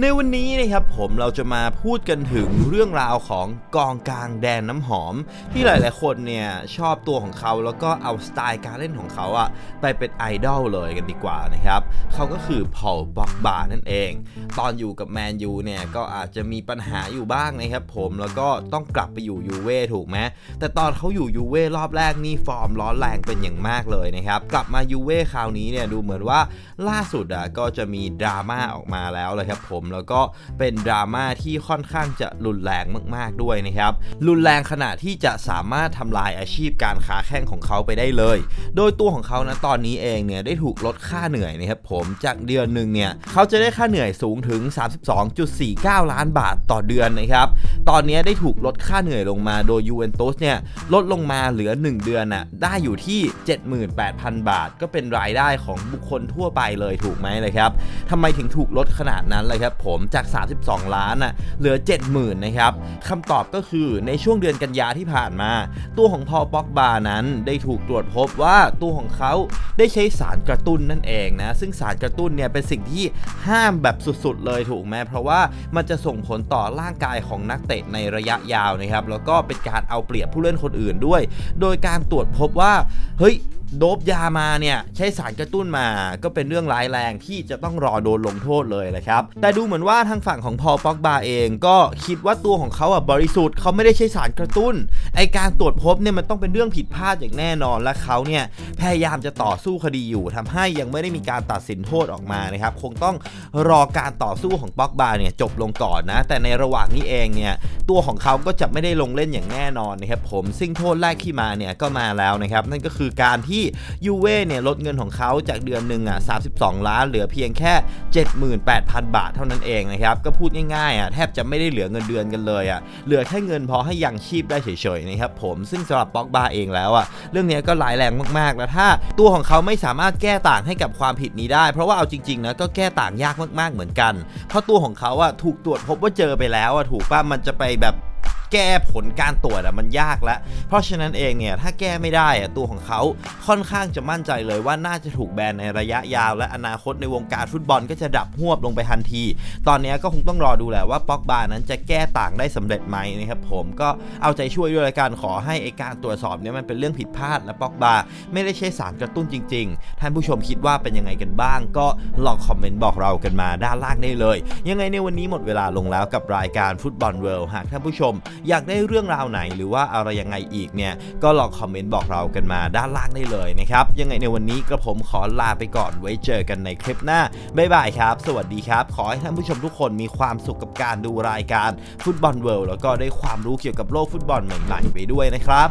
ในวันนี้นะครับผมเราจะมาพูดกันถึงเรื่องราวของกองกลางแดนน้ำหอม ที่หลายๆคนเนี่ยชอบตัวของเขาแล้วก็เอาสไตล์การเล่นของเขาอะไปเป็นไอดอลเลยกันดีกว่านะครับเขาก็คือพอลบ็อกบานั่นเอง ตอนอยู่กับแมนยูเนี่ยก็อาจจะมีปัญหาอยู่บ้างนะครับผมแล้วก็ต้องกลับไปอยู่ยูเว่ถูกไหมแต่ตอนเขาอยู่ยูเว่รอบแรกนี่ฟอร์มร้อนแรงเป็นอย่างมากเลยนะครับกลับมายูเว่คราวนี้เนี่ยดูเหมือนว่าล่าสุดอะก็จะมีดราม่าออกมาแล้วเลยครับผมแล้วก็เป็นดราม่าที่ค่อนข้างจะรุนแรงมากๆด้วยนะครับ รุนแรงขนาดที่จะสามารถทำลายอาชีพการค้าแข่งของเขาไปได้เลย โดยตัวของเขานะตอนนี้เองเนี่ยได้ถูกลดค่าเหนื่อยนะครับผมจากเดือนหนึ่งเนี่ยเขาจะได้ค่าเหนื่อยสูงถึง 32.49 ล้านบาทต่อเดือนนะครับ ตอนนี้ได้ถูกลดค่าเหนื่อยลงมาโดยยูเวนตุสเนี่ยลดลงมาเหลือ 1 เดือนน่ะได้อยู่ที่ 78,000 บาท ก็เป็นรายได้ของบุคคลทั่วไปเลยถูกไหมเลยครับทำไมถึงถูกลดขนาดนั้นเลยครับผมจาก 32 ล้านน่ะเหลือ 70,000นะครับคำตอบก็คือในช่วงเดือนกันยาที่ผ่านมา ตัวของพอลป็อกบานั้นได้ถูกตรวจพบว่าตัวของเขาได้ใช้สารกระตุ้นนั่นเองนะซึ่งสารกระตุ้นเนี่ยเป็นสิ่งที่ห้ามแบบสุดๆ เลยถูกไหมเพราะว่ามันจะส่งผลต่อร่างกายของนักเตะในระยะยาวนะครับแล้วก็เป็นการเอาเปรียบผู้เล่นคนอื่นด้วย โดยการตรวจพบว่าเฮ้ย โดบยามาเนี่ยใช้สารกระตุ้นมาก็เป็นเรื่องร้ายแรงที่จะต้องรอโดนลงโทษเลยนะครับ แต่ดูเหมือนว่าทางฝั่งของพอลป็อกบาเองก็คิดว่าตัวของเขาอะบริสุทธิ์เขาไม่ได้ใช้สารกระตุ้น ไอการตรวจพบเนี่ยมันต้องเป็นเรื่องผิดพลาดอย่างแน่นอนและเขาเนี่ยพยายามจะต่อสู้คดีอยู่ทำให้ยังไม่ได้มีการตัดสินโทษออกมานะครับคงต้องรอการต่อสู้ของป็อกบาเนี่ยจบลงก่อนนะ แต่ในระหว่างนี้เองเนี่ยตัวของเขาก็จะไม่ได้ลงเล่นอย่างแน่นอนนะครับผมซึ่งโทษแรกที่มาเนี่ยก็มาแล้วนะครับนั่นก็คือการที่ยูเว่เนี่ยลดเงินของเขาจากเดือนหนึ่งอะ32 ล้านเหลือเพียงแค่ 78,000 บาทเท่านั้นเองนะครับ ก็พูดง่ายๆอะแทบจะไม่ได้เหลือเงินเดือนกันเลยอะเหลือแค่เงินพอให้ยังชีพได้เฉยๆนะครับผมซึ่งสำหรับป็อกบาเองแล้วอะเรื่องนี้ก็ร้ายแรงมากๆ แล้วถ้าตัวของเขาไม่สามารถแก้ต่างให้กับความผิดนี้ได้ เพราะว่าเอาจริงๆนะก็แก้ต่างยากมากๆเหมือนกัน เพราะตัวของเขาอะถูกตรวจพบว่าเจอไปแล้วอะถูกป่ะมันจะไปแบบ แก้ผลการตรวจอะมันยากแล้ว เพราะฉะนั้นเองเนี่ยถ้าแก้ไม่ได้อะตัวของเขาค่อนข้างจะมั่นใจเลยว่าน่าจะถูกแบนในระยะยาว และอนาคตในวงการฟุตบอลก็จะดับหวบลงไปทันที ตอนนี้ก็คงต้องรอดูแหละว่าป็อกบานั้นจะแก้ต่างได้สำเร็จไหมนะครับผมก็เอาใจช่วยด้วยกันขอให้ไอการตรวจสอบเนี่ยมันเป็นเรื่องผิดพลาดและป็อกบาไม่ได้ใช้สารกระตุ้นจริง ๆ ท่านผู้ชมคิดว่าเป็นยังไงกันบ้าง ก็ลองคอมเมนต์บอกเรากันมาด้านล่างได้เลย ยังไงในวันนี้หมดเวลาลงแล้วกับรายการฟุตบอลเวิลด์หากท่านผู้ชมอยากได้เรื่องราวไหนหรือว่าอะไรยังไงอีกเนี่ยก็ลองคอมเมนต์บอกเรากันมาด้านล่างได้เลยนะครับยังไงในวันนี้กระผมขอลาไปก่อนไว้เจอกันในคลิปหน้าบ๊ายบายครับ สวัสดีครับ ขอให้ท่านผู้ชมทุกคนมีความสุขกับการดูรายการฟุตบอลเวิลด์แล้วก็ได้ความรู้เกี่ยวกับโลกฟุตบอลใหม่ๆไปด้วยนะครับ